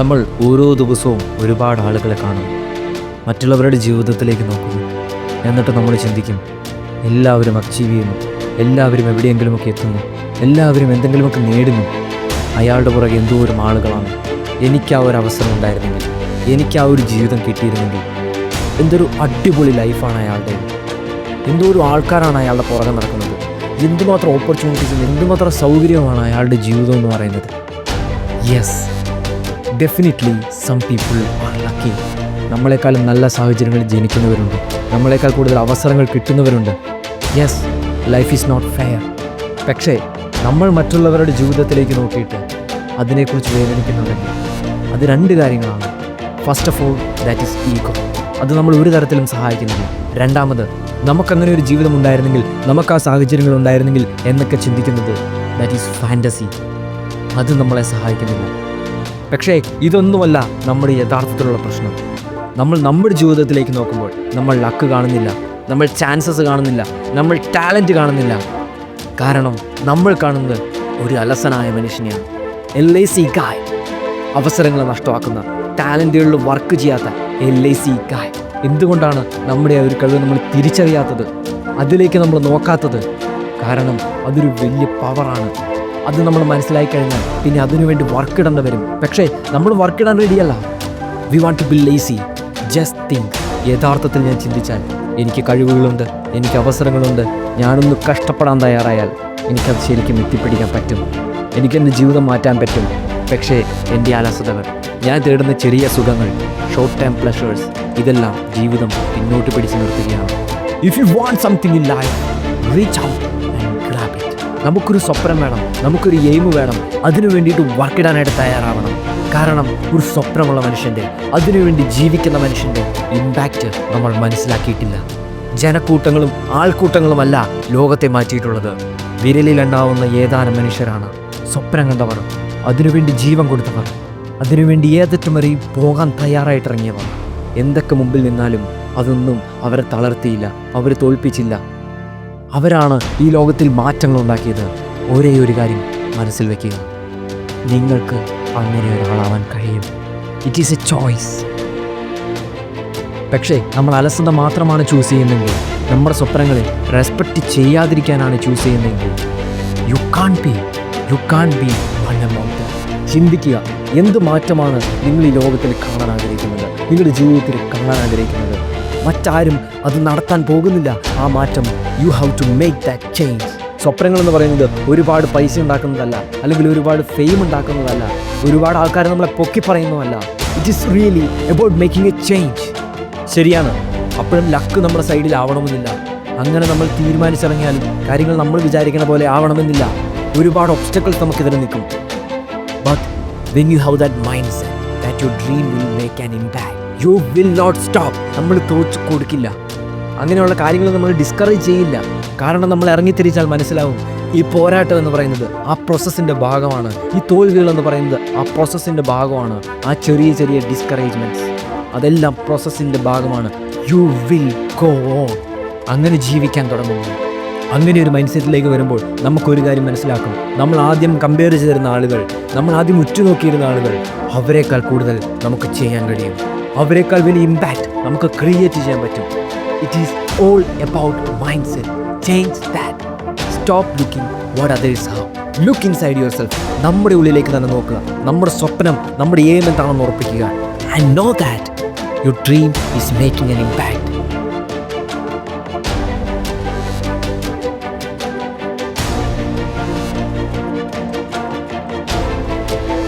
നമ്മൾ ഓരോ ദിവസവും ഒരുപാട് ആളുകളെ കാണും. മറ്റുള്ളവരുടെ ജീവിതത്തിലേക്ക് നോക്കുന്നു എന്നിട്ട് നമ്മൾ ചിന്തിക്കും എല്ലാവരും അച്ചീവ് ചെയ്യുന്നു. എല്ലാവരും എവിടെയെങ്കിലുമൊക്കെ എത്തുന്നു. എല്ലാവരും എന്തെങ്കിലുമൊക്കെ നേടുന്നു. അയാളുടെ പുറകെ എന്തോ ഒരു ആളുകളാണ്. എനിക്ക് ആ ഒരു അവസരം ഉണ്ടായിരുന്നെങ്കിൽ എനിക്ക് ആ ഒരു ജീവിതം കിട്ടിയിരുന്നെങ്കിൽ എന്തൊരു അടിപൊളി ലൈഫാണ് അയാളുടെ. എന്തോ ഒരു ആൾക്കാരാണ് അയാളുടെ പുറകെ നടക്കുന്നത്. എന്തുമാത്രം ഓപ്പർച്യൂണിറ്റീസും എന്തുമാത്രം സൗകര്യമാണ് അയാളുടെ ജീവിതം എന്ന് പറയുന്നത്. Yes definitely some people are lucky നമ്മളെക്കാളും നല്ല സാഹചര്യങ്ങളിൽ ജനിക്കുന്നവരുണ്ട്. നമ്മളെക്കാൾ കൂടുതൽ അവസരങ്ങൾ കിട്ടുന്നവരുണ്ട്. Yes life is not fair പക്ഷേ നമ്മൾ മറ്റുള്ളവരുടെ ജീവിതത്തിലേക്ക് നോക്കിയിട്ട് അതിനെക്കുറിച്ച് വേദനിക്കുന്നുണ്ടെങ്കിൽ അത് രണ്ട് കാര്യങ്ങളാണ്. First of all that is ego അത് നമ്മൾ ഒരു തരത്തിലും സഹായിക്കുന്നില്ല. രണ്ടാമത് നമുക്കങ്ങനെ ഒരു ജീവിതം ഉണ്ടായിരുന്നെങ്കിൽ നമുക്ക് ആ സാഹചര്യങ്ങൾ ഉണ്ടായിരുന്നെങ്കിൽ എന്നൊക്കെ ചിന്തിക്കുന്നത് ദാറ്റ് ഈസ് ഫാന്റസി അത് നമ്മളെ സഹായിക്കുന്നില്ല. പക്ഷേ ഇതൊന്നുമല്ല നമ്മുടെ യഥാർത്ഥത്തിലുള്ള പ്രശ്നം. നമ്മൾ നമ്മുടെ ജീവിതത്തിലേക്ക് നോക്കുമ്പോൾ നമ്മൾ ലക്ക് കാണുന്നില്ല നമ്മൾ ചാൻസസ് കാണുന്നില്ല നമ്മൾ ടാലന്റ് കാണുന്നില്ല. കാരണം നമ്മൾ കാണുന്നത് ഒരു അലസനായ മനുഷ്യനെയാണ്. എൽ ഐ സി ഗായ് അവസരങ്ങൾ നഷ്ടമാക്കുന്ന ടാലന്റുകളിൽ വർക്ക് ചെയ്യാത്ത എൽ ഐ സി ഗായ് എന്തുകൊണ്ടാണ് നമ്മുടെ ആ ഒരു കഴിവ് നമ്മൾ തിരിച്ചറിയാത്തത്? അതിലേക്ക് നമ്മൾ നോക്കാത്തത്? കാരണം അതൊരു വലിയ പവറാണ് അത് നമ്മൾ മനസ്സിലായി കഴിഞ്ഞാൽ പിന്നെ അതിനുവേണ്ടി വർക്ക് ഇടേണ്ടി വരും. പക്ഷേ നമ്മൾ വർക്ക് ഇടാൻ റെഡിയല്ല we want to be lazy just think യഥാർത്ഥത്തിൽ ഞാൻ ചിന്തിച്ചാൽ എനിക്ക് കഴിവുകളുണ്ട് എനിക്ക് അവസരങ്ങളുണ്ട്. ഞാനൊന്ന് കഷ്ടപ്പെടാൻ തയ്യാറായാൽ എനിക്കത് ശരിക്കും എത്തിപ്പിടിക്കാൻ പറ്റും. എനിക്കെന്റെ ജീവിതം മാറ്റാൻ പറ്റും. പക്ഷേ എന്റെ അലസതകൾ ഞാൻ തേടുന്ന ചെറിയ സുഖങ്ങൾ ഷോർട്ട് ടൈം പ്ലഷേഴ്സ് ഇതെല്ലാം ജീവിതം പിന്നോട്ട് പിടിച്ചു നിർത്തുകയാണ്. If you want something in life reach out നമുക്കൊരു സ്വപ്നം വേണം നമുക്കൊരു എയിം വേണം. അതിനു വേണ്ടിയിട്ട് വർക്കിടാനായിട്ട് തയ്യാറാവണം. കാരണം ഒരു സ്വപ്നമുള്ള മനുഷ്യന്റെ അതിനുവേണ്ടി ജീവിക്കുന്ന മനുഷ്യന്റെ ഇമ്പാക്റ്റ് നമ്മൾ മനസ്സിലാക്കിയിട്ടില്ല. ജനക്കൂട്ടങ്ങളും ആൾക്കൂട്ടങ്ങളുമല്ല ലോകത്തെ മാറ്റിയിട്ടുള്ളത്. വിരലിലെണ്ണാവുന്ന ഏതാനും മനുഷ്യരാണ് സ്വപ്നം കണ്ടവർ അതിനുവേണ്ടി ജീവൻ കൊടുത്തവർ അതിനുവേണ്ടി ഏതറ്റം വരെയും പോകാൻ തയ്യാറായിട്ടിറങ്ങിയവർ. എന്തൊക്കെ മുമ്പിൽ നിന്നാലും അതൊന്നും അവരെ തളർത്തിയില്ല അവരെ തോൽപ്പിച്ചില്ല. അവരാണ് ഈ ലോകത്തിൽ മാറ്റങ്ങൾ ഉണ്ടാക്കിയത് ഒരേ ഒരു കാര്യം മനസ്സിൽ വയ്ക്കുക നിങ്ങൾക്ക് അങ്ങനെ ഒരാളാവാൻ കഴിയും. ഇറ്റ് ഈസ് എ ചോയ്സ് പക്ഷേ നമ്മൾ അലസത മാത്രമാണ് ചൂസ് ചെയ്യുന്നതെങ്കിൽ നമ്മുടെ സ്വപ്നങ്ങളെ റെസ്പെക്റ്റ് ചെയ്യാതിരിക്കാനാണ് ചൂസ് ചെയ്യുന്നതെങ്കിൽ you can be you can be one ചിന്തിക്കുക എന്ത് മാറ്റമാണ് നിങ്ങൾ ഈ ലോകത്തിൽ കാണാൻ ആഗ്രഹിക്കുന്നത്? നിങ്ങളുടെ ജീവിതത്തിൽ കാണാൻ ആഗ്രഹിക്കുന്നത്? മറ്റാരും അത് നടത്താൻ പോകുന്നില്ല. ആ മാറ്റം you have to make that change സ്വപ്നങ്ങൾ എന്ന് പറയുന്നത് ഒരുപാട് പൈസ ഉണ്ടാക്കുന്നതല്ല അല്ലെങ്കിൽ ഒരുപാട് ഫെയിം ഉണ്ടാക്കുന്നതല്ല ഒരുപാട് ആൾക്കാർ നമ്മളെ പൊക്കി പറയുന്നതല്ല. It is really about making a change ശരിയാണ്. അപ്പോഴും ലക്ക് നമ്മുടെ സൈഡിൽ ആവണമെന്നില്ല. അങ്ങനെ നമ്മൾ തീരുമാനിച്ചിറങ്ങിയാലും കാര്യങ്ങൾ നമ്മൾ വിചാരിക്കുന്ന പോലെ ആവണമെന്നില്ല. ഒരുപാട് ഒബ്സ്റ്റക്കിൾസ് നമുക്കെതിരെ നിൽക്കും. But when you have that mindset that your dream will make an impact you will not stop നമ്മൾ തോച്ചു കൊടുക്കില്ല. അങ്ങനെയുള്ള കാര്യങ്ങൾ നമ്മൾ ഡിസ്കറേജ് ചെയ്യില്ല. കാരണം നമ്മൾ ഇറങ്ങിത്തിരിച്ചാൽ മനസ്സിലാവും ഈ പോരാട്ടം എന്ന് പറയുന്നത് ആ പ്രോസസ്സിന്റെ ഭാഗമാണ്. ഈ തോൽവികൾ എന്ന് പറയുന്നത് ആ പ്രോസസ്സിന്റെ ഭാഗമാണ്. ആ ചെറിയ ചെറിയ ഡിസ്കറേജ്മെന്റ്സ് അതെല്ലാം പ്രോസസ്സിന്റെ ഭാഗമാണ്. യു വിൽ ഗോ ഓൺ അങ്ങനെ ജീവിക്കാൻ തുടങ്ങുന്നു. അങ്ങനെ ഒരു മൈൻഡ് സെറ്റിലേക്ക് വരുമ്പോൾ നമുക്കൊരു കാര്യം മനസ്സിലാക്കും. നമ്മൾ ആദ്യം കമ്പയർ ചെയ്തിരുന്ന ആളുകൾ നമ്മൾ ആദ്യം ഉറ്റുനോക്കിയിരുന്ന ആളുകൾ അവരെക്കാൾ കൂടുതൽ നമുക്ക് ചെയ്യാൻ കഴിയും. അവരെക്കാൾ വലിയ ഇമ്പാക്റ്റ് നമുക്ക് ക്രിയേറ്റ് ചെയ്യാൻ പറ്റും. It is all about mindset change that stop looking what others have look inside yourself നമ്മുടെ ഉള്ളിലേക്ക് തന്നെ നോക്കുക. നമ്മുടെ സ്വപ്നം നമ്മുടെ എയിം എന്താണെന്ന് ഉറപ്പിക്കുക. I know that your dream is making an impact